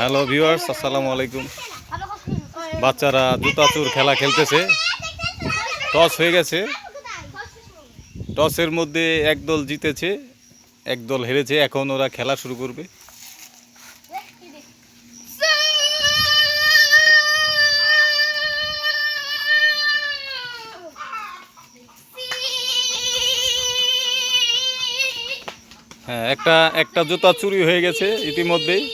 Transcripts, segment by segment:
Hello viewers আসসালামু আলাইকুম। বাচ্চারা জুতা, চুর, খেলা খেলতেছে। টস হয়ে গেছে। টসের মধ্যে এক দল জিতেছে, এক দল হেরেছে, এখন ওরা খেলা শুরু করবে। হ্যাঁ একটা একটা জুতা চুরি হয়ে গেছে ইতিমধ্যেই।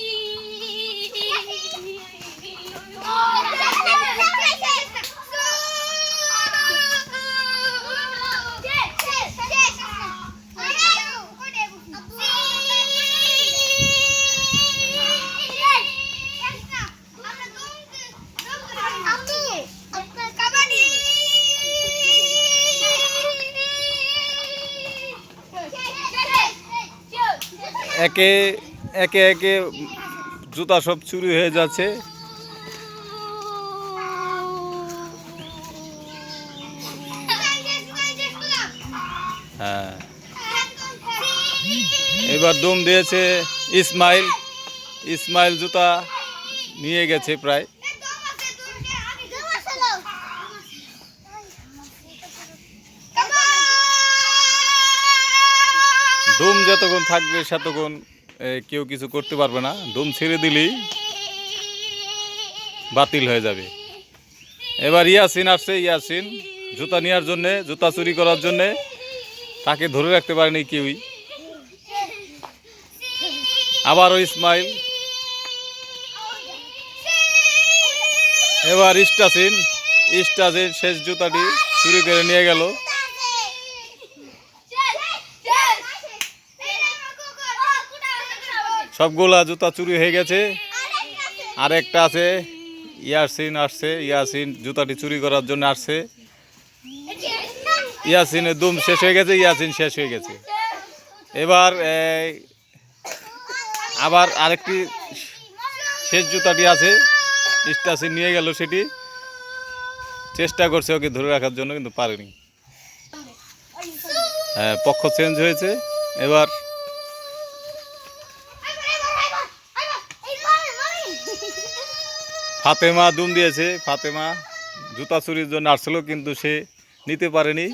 একে একে একে জুতা সব চুরি হয়ে যাচ্ছে। হ্যাঁ। এবার দম দিয়েছে ইসমাইল। ইসমাইল জুতা নিয়ে গেছে প্রায়। ধুম যতক্ষণ থাকবে সেতক্ষণ কেউ কিছু করতে পারবে না। ডুম ছেড়ে দিলেই বাতিল হয়ে যাবে। এবার ইয়াসিন আসছে, ইয়াসিন জুতা নেওয়ার জন্যে, জুতা চুরি করার জন্যে, তাকে ধরে রাখতে পারেনি কেউই। আবারও ইসমাইল। এবার ইস্টাসিন ইস্টাসিন শেষ জুতাটি চুরি করে নিয়ে গেল। সবগুলা জুতা চুরি হয়ে গেছে। আর একটা আছে। ইয়াসিন আসছে। ইয়াসিন জুতাটি চুরি করার জন্য আসছে। ইয়াসিনের দুম শেষ হয়ে গেছে। ইয়াসিন শেষ হয়ে গেছে। এবার আবার আরেকটি শেষ জুতাটি আছে। ইস্টাসিন নিয়ে গেল সেটি। চেষ্টা করছে ওকে ধরে রাখার জন্য, কিন্তু পারেনি। হ্যাঁ পক্ষ চেঞ্জ হয়েছে। এবার ফাতেমা দুম দিয়েছে, ফাতেমা জুতা চুরির জন্য আসছিল কিন্তু সে নিতে পারেনি।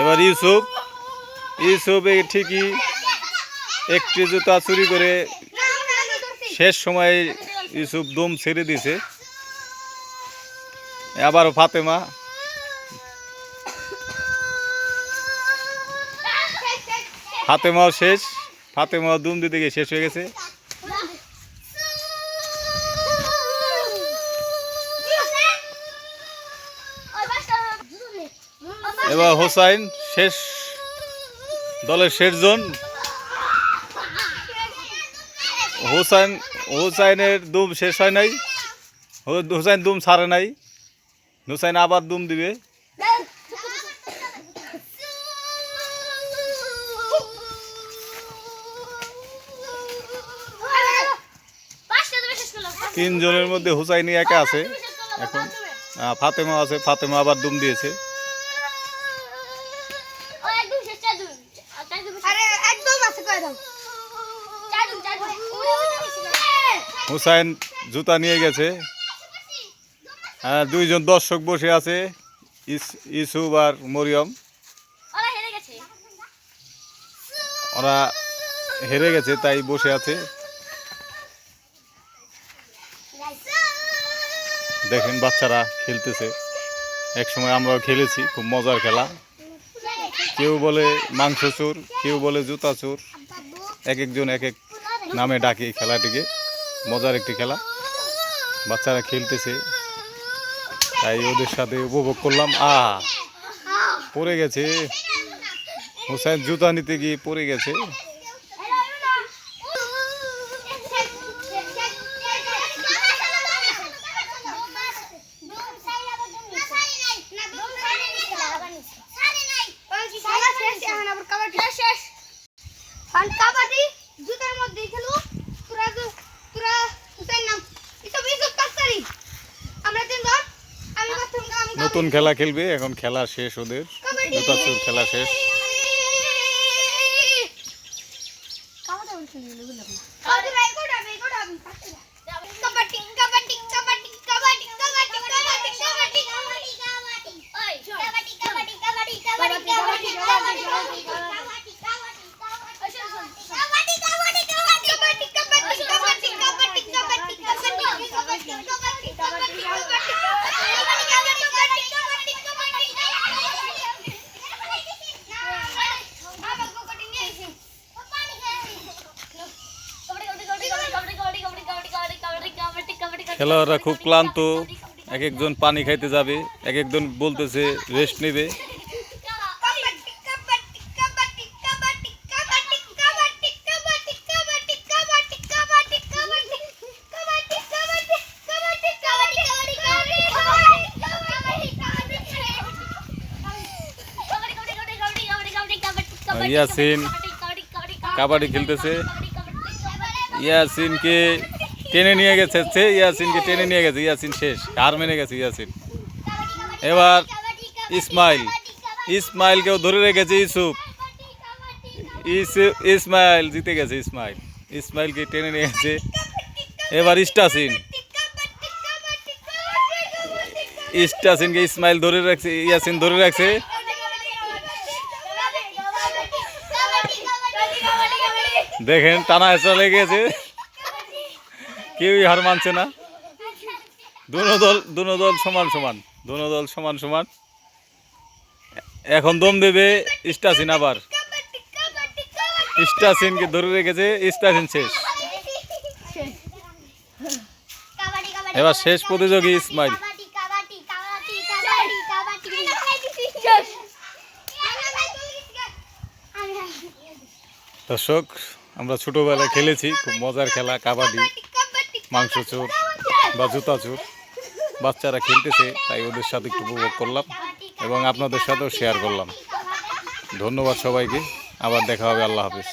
এবার ইউসুফ ইউসুফ এই ঠিকই একটি জুতা চুরি করে শেষ সময়ে ইউসুফ দুম ছেড়ে দিয়েছে। আবার ফাতেমা। ফাতেমাও শেষ, ফাতেমাও দুম দিতে গিয়ে শেষ হয়ে গেছে। এবার হোসাইন শেষ দলের শেষজন হোসাইন, হোসাইনের দুম শেষ হয় নাই। হোসাইন দুম ছাড়ে নাই। হোসাইন আবার দুম দিবে। তিনজনের মধ্যে হুসাইনি একা আছে। এখন ফাতেমা আছে, ফাতেমা আবার দুম দিয়েছে। হুসাইন জুতা নিয়ে গেছে। আর দুইজন দর্শক বসে আছে, ইস- ইসুফ আর মরিয়ম। ওরা হেরে গেছে, তাই বসে আছে। দেখেন বাচ্চারা খেলতেছে। এক সময় আমরাও খেলেছি, খুব মজার খেলা। কেউ বলে মাংস চোর কেউ বলে জুতা চোর এক একজন এক এক নামে ডাকে এই খেলাটিকে। মজার একটি খেলা। বাচ্চারা খেলতেছে। তাই ওদের সাথে উপভোগ করলাম। আ, পড়ে গেছে। হুসাইন জুতা নিতে গিয়ে পড়ে গেছে। নতুন খেলা খেলবে এখন খেলা শেষ ওদের জুতাচুর খেলা শেষ খেলোয়াড়রা খুব ক্লান্ত এক একজন পানি খাইতে যাবে এক একজন বলতেছে রেস্ট নেবে ইয়াসিন কাবাডি খেলতেছে ইয়াসিনকে টেনে নিয়ে গেছে সে ইয়াসিনকে টেনে নিয়ে গেছে ইয়াসিন শেষ হার মেনে গেছে ইয়াসিন এবার ইসমাইল ইসমাইলকেও ধরে রেখেছে ইসুফ ইসু ইসমাইল জিতে গেছে ইসমাইল ইসমাইলকে টেনে নিয়ে গেছে এবার ইস্টাসিন ইস্টাসিনকে ইসমাইল ধরে রাখছে ইয়াসিন ধরে রাখছে দেখেন টানা হেঁচড়া লেগে গেছে কেউই হার মানছে না। দুনো দল দুনো দল সমান সমান দুনো দল সমান সমান। এখন দম দেবে ইস্টাসিন আবার। ইস্টাসিনকে ধরে রেখেছে ইস্টাসিন শেষ। এবার শেষ প্রতিযোগী ইসমাইল। দর্শক, আমরা ছোটোবেলায় খেলেছি, খুব মজার খেলা, কাবাডি। মাংস চোর বা জুতা চোর। বাচ্চারা খেলতেছে, তাই ওদের সাথে একটু উপভোগ করলাম এবং আপনাদের সাথেও শেয়ার করলাম। ধন্যবাদ সবাইকে। আবার দেখা হবে, আল্লাহ হাফিজ।